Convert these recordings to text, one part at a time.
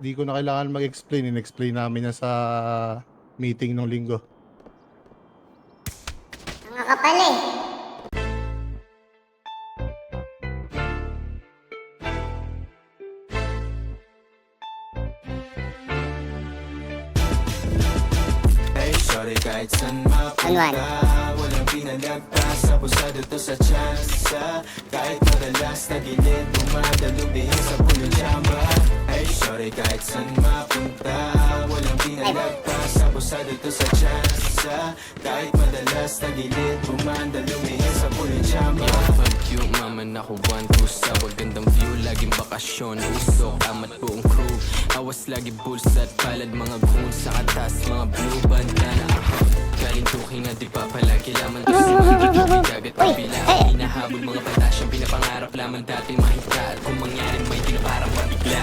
Di ko na kailangan mag-explain. In-explain namin yan sa meeting nung linggo. Mga kapal eh. Kahit saan mapunta Walang pinalagpas Abusado to sa tsansa Kahit madalas na gilid Bumadalo bihis sa pulong tsamba Ay, sorry kahit saan mapunta Walang pinalagpas. Abusado to sa tsansa Kahit madalas na gilid Bumadalo bihis sa pulong tsamba Fuck you, mama, nakuwan ko sa magandang view Laging bakasyon, usok, amat buong crew. Awas lagi bulsa at palad mga goons Sa katas, mga blue bandana ako Galing tuki nga di pa pala Kailaman to sa mga tubig Dagat ang bila Hinahabol mga patasyang pinapangarap lamang dati mahita At kung mangyari may di na parang mabigla.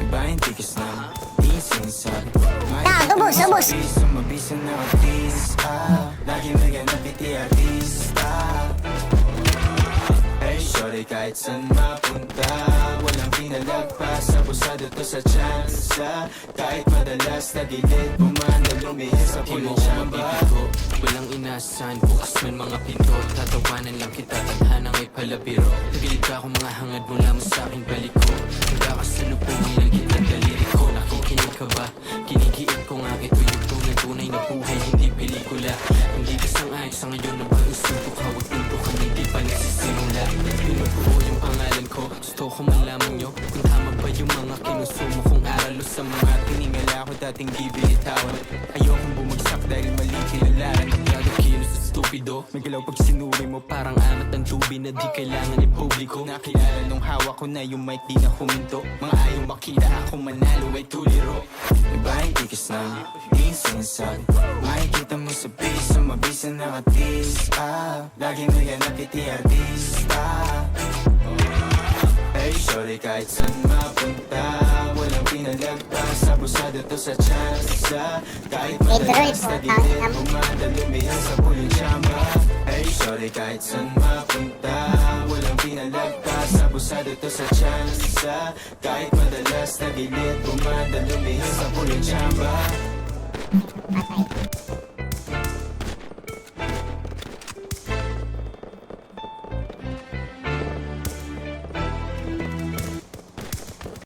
Iba yung tikis na Di sinisag Ah, ubos, ubos. Sa mabisa na artista Lagi may Sorry kahit saan mapunta Walang pinalagpas. Abusado to sa tsansa. Kahit madalas na gilid Bumanda lumihis sa ko tsamba Walang inasahan, bukas man mga pinto Tatawanan lang kita, tadhana may palabiro Nagilid ka ako mga hangad mula mo sa aking balik ko. Nagkakasalubungin lang kita daliri ko. Nakikinig ka ba? Kinikiit ko nga ito yung tunay na buhay Hindi pelikula. Hindi ka sang-ayos sa ngayon na ko malaman nyo Kung tama ba yung mga kinusumo kong aral o sa mga Tiningala ko dating bibilitawan Ayokong bumagsak dahil mali kilalaran Gago kilos at stupido. May galaw pag sinuri mo Parang amat ng tubi na di kailangan ipubliko Nakilala nung hawak ko na yung mic di na huminto. Mga ayaw makita ako manalo ay tuliro. Iba yung tikis ng di sinsag Makikita mo sa piso, mabisa nakatis ah, Lagi may ganap iti artista sorry kahit saan mapunta Walang pinalagpas Abusado to sa tsansa Kahit madalas na dilim Bumada lumihas sa puling tsamba Hey, sorry kahit saan mapunta Walang pinalagpas Abusado to sa tsansa Kahit madalas na gilid Bumada lumihas sa puling tsamba Patay.